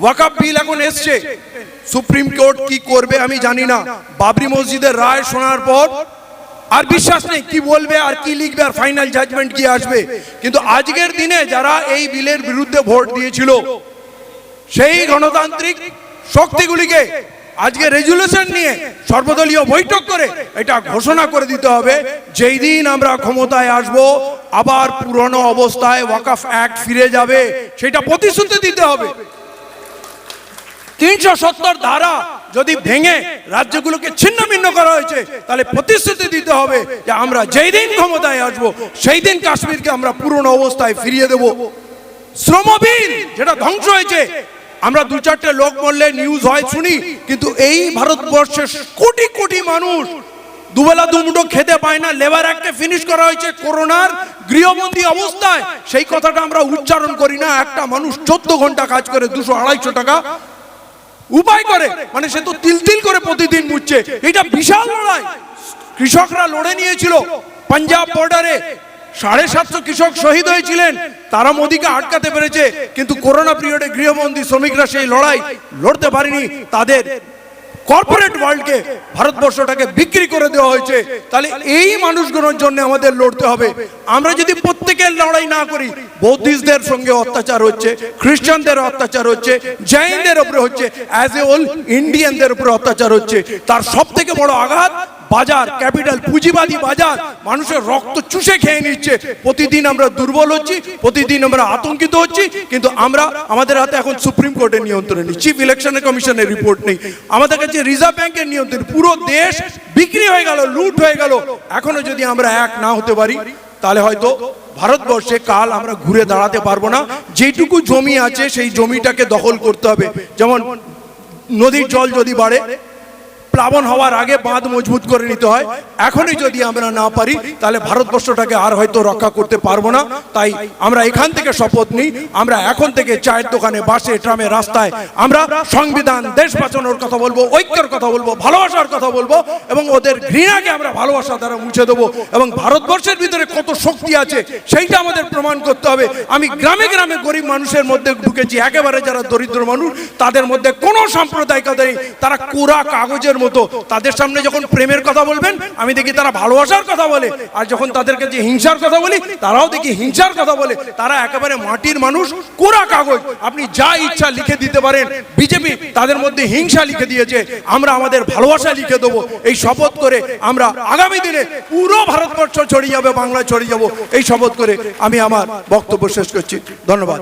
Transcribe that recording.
ওয়াকাব বিল এখন এসছে। Supreme court কি করবে আমি জানি না। বাবরি মসজিদের রায় শোনার পর আর বিশ্বাস নেই কি বলবে আর কি লিখবে আর ফাইনাল জাজমেন্ট কি আসবে। কিন্তু আজকের দিনে যারা এই বিলের বিরুদ্ধে ভোট দিয়েছিল, সেই গণতান্ত্রিক শক্তিগুলিকে আজকে রেজুলেশন নিয়ে সর্বদলীয় বৈঠক করে এটা ঘোষণা করে দিতে হবে। যেই দিন আমরা ক্ষমতায় আসব, আবার পুরনো অবস্থায় ওয়াকাফ অ্যাক্ট ফিরে যাবে, সেটা প্রতিশ্রুতি দিতে হবে। তিনশো সত্তর ধারা যদি ভেঙে রাজ্যগুলোকে ছিন্ন ভিন্ন করা হয়েছে, তাহলে প্রতিশ্রুতি দিতে হবে যে আমরা যেই দিন ক্ষমতায় আসব, সেই দিন কাশ্মীরকে আমরা পুরনো অবস্থায় ফিরিয়ে দেব। শ্রমবিল যেটা ধ্বংস হয়েছে, আমরা দু চারটে লোক বললে নিউজ হয়, শুনি, কিন্তু এই ভারতবর্ষের কোটি কোটি মানুষ দুবেলা দুমুটো খেতে পায় না, লেবার অ্যাক্টে ফিনিশ করা হয়েছে, করোনার গৃহবন্দী অবস্থায়, সেই কথাটা আমরা উচ্চারণ করি না, একটা মানুষ চোদ্দ ঘণ্টা কাজ করে দুশো আড়াইশো টাকা উপায় করে। মানে সে তো তিল তিল করে প্রতিদিন মুচ্ছে এটা বিশাল লড়াই। কৃষকরা লড়ে নিয়েছিল। পাঞ্জাব বর্ডারে সাড়ে সাতশো কৃষক শহীদ হয়েছিলেন। তারা মোদীকে আটকাতে পেরেছে। কিন্তু করোনা পিরিয়ডে গৃহবন্দী শ্রমিকরা সেই লড়াই লড়তে পারেনি। তাদের কর্পোরেট ওয়ার্ল্ডকে ভারতবর্ষটাকে বিক্রি করে দেওয়া হয়েছে। তাহলে এই মানুষগুলোর জন্য আমাদের লড়তে হবে। আমরা যদি প্রত্যেকের লড়াই না করি, বৌদ্ধিস্টদের সঙ্গে অত্যাচার হচ্ছে, খ্রিস্টানদের অত্যাচার হচ্ছে, জৈনদের উপরে হচ্ছে অ্যাজ এ ওল ইন্ডিয়ানদের উপরে অত্যাচার হচ্ছে। তার সব থেকে বড় আঘাত বাজার, ক্যাপিটাল পুঁজিবাদী বাজার, মানুষের রক্ত চুষে খেয়ে নিচ্ছে। প্রতিদিন আমরা দুর্বল হচ্ছি, প্রতিদিন আমরা আতঙ্কিত হচ্ছি, কিন্তু আমরা আমাদের হাতে এখন সুপ্রিম কোর্টের নিয়ন্ত্রণ নেই, চিফ ইলেকশন কমিশনের রিপোর্ট নেই। আমাদের কাছে রিজার্ভ ব্যাংকের নিয়ন্ত্রণ, পুরো দেশ বিক্রি হয়ে গেল, লুট হয়ে গেল। এখনও যদি আমরা এক না হতে পারি, তাহলে হয়তো ভারতবর্ষে কাল আমরা ঘুরে দাঁড়াতে পারব না। যেটুকু জমি আছে, সেই জমিটাকে দখল করতে হবে। যেমন নদীর জল যদি বাড়ে প্লাবন হওয়ার আগে বাঁধ মজবুত করে নিতে হয়। এখনই যদি আমরা না পারি, তাহলে ভারতবর্ষটাকে আর হয়তো রক্ষা করতে পারব না। তাই আমরা এখান থেকে শপথ নিই। আমরা এখন থেকে চায়ের দোকানে, বাসে, ট্রামে, রাস্তায় আমরা সংবিধান, দেশ বাঁচানোর কথা বলব, ঐক্যের কথা বলব, ভালোবাসার কথা বলব এবং ওদের ঘৃণাকে আমরা ভালোবাসা দ্বারা মুছে দেবো এবং ভারতবর্ষের ভিতরে কত শক্তি আছে সেইটা আমাদের প্রমাণ করতে হবে। আমি গ্রামে গ্রামে গরিব মানুষের মধ্যে ঢুকেছি। একেবারে যারা দরিদ্র মানুষ, তাদের মধ্যে কোনো সাম্প্রদায়িকতা নেই। তারা কোরা কাগজের মতো তাদের সামনে যখন প্রেমের কথা বলবেন, আমি দেখি তারা ভালোবাসার কথা বলে। আর যখন তাদের কাছে হিংসার কথা বলি, তারাও দেখি হিংসার কথা বলে। তারা একেবারে মাটির মানুষ, কোরা কাগজ। আপনি যা ইচ্ছা লিখে দিতে পারেন। বিজেপি তাদের মধ্যে হিংসা লিখে দিয়েছে। আমরা আমাদের ভালোবাসা লিখে দেবো। এই শপথ করে আমরা আগামী দিনে পুরো ভারতবর্ষ ছড়িয়ে যাবে, বাংলায় ছড়িয়ে যাব। এই শপথ করে আমি আমার বক্তব্য শেষ করছি। ধন্যবাদ।